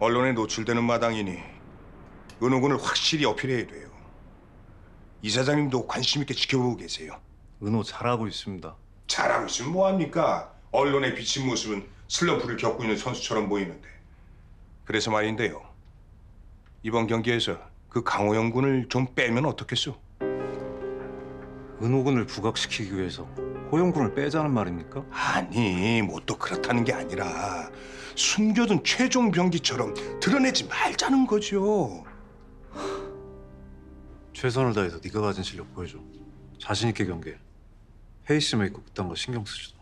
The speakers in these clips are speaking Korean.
언론에 노출되는 마당이니 은호군을 확실히 어필해야 돼요. 이 사장님도 관심 있게 지켜보고 계세요. 은호 잘하고 있습니다. 잘하고 있으면 뭐합니까? 언론에 비친 모습은 슬럼프를 겪고 있는 선수처럼 보이는데. 그래서 말인데요. 이번 경기에서 그 강호영 군을 좀 빼면 어떻겠소? 은호 군을 부각시키기 위해서 호영군을 빼자는 말입니까? 아니, 뭐 또 그렇다는 게 아니라 숨겨둔 최종 병기처럼 드러내지 말자는 거죠. 최선을 다해서 네가 가진 실력 보여줘. 자신 있게 경기해. 페이스메이커 그딴 거 신경 쓰지도.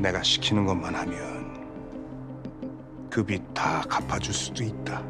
내가 시키는 것만 하면 그 빚 다 갚아줄 수도 있다.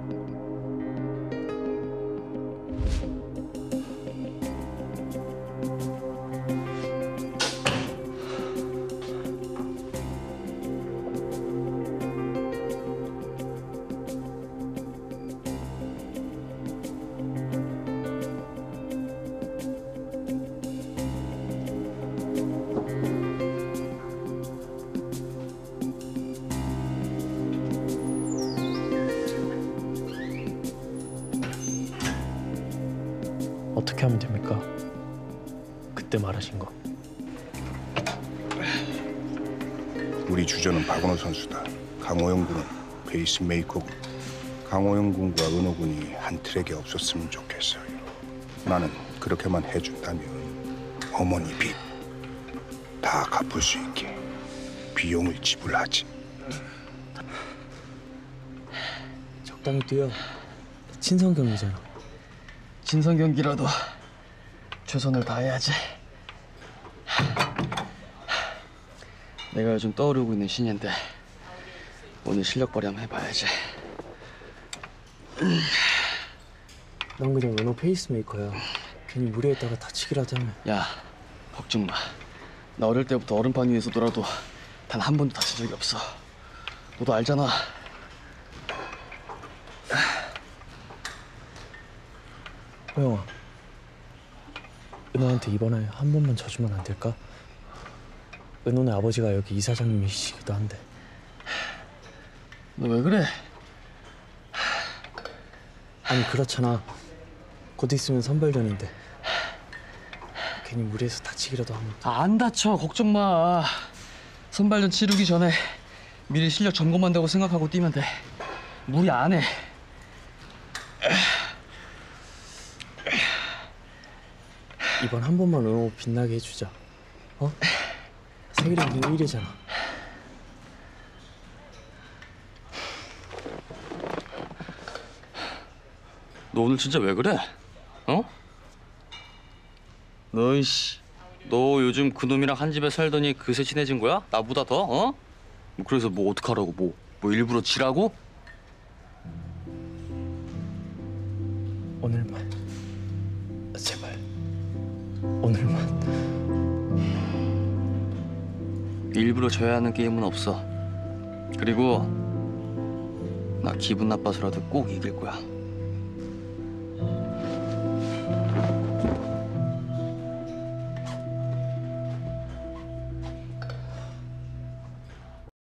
어떻게 하면 됩니까? 그때 말하신 거. 우리 주전은 박원호 선수다. 강호영 군은 베이스 메이커고 강호영 군과 은호 군이 한 트랙에 없었으면 좋겠어요. 나는 그렇게만 해준다면 어머니 빚 다 갚을 수 있게 비용을 지불하지. 적당히 뛰어. 친선 경기잖아. 진선 경기라도 최선을 다해야지. 내가 요즘 떠오르고 있는 신인데 오늘 실력 발휘 한번 해봐야지. 난 그냥 은호 페이스메이커야. 괜히 무리했다가 다치기라도 하면. 야, 걱정 마. 나 어릴 때부터 얼음판 위에서 놀아도 단 한 번도 다친 적이 없어. 너도 알잖아. 호영아. 은호한테 이번에 한 번만 져주면 안 될까? 은호네 아버지가 여기 이사장님이시기도 한데. 너 왜 그래? 아니 그렇잖아. 곧 있으면 선발전인데. 괜히 무리해서 다치기라도 하면. 아, 안 다쳐. 걱정 마. 선발전 치르기 전에 미리 실력 점검한다고 생각하고 뛰면 돼. 무리 안 해. 이번 한 번만 은호 빛나게 해주자. 어? 세계 랭킹 1위잖아. 너 오늘 진짜 왜 그래? 어? 너 이씨, 너 요즘 그놈이랑 한 집에 살더니 그새 친해진 거야? 나보다 더? 어? 뭐 그래서 뭐 어떡하라고 뭐? 뭐 일부러 지라고? 오늘만. 오늘만. 일부러 져야 하는 게임은 없어. 그리고 나 기분 나빠서라도 꼭 이길 거야.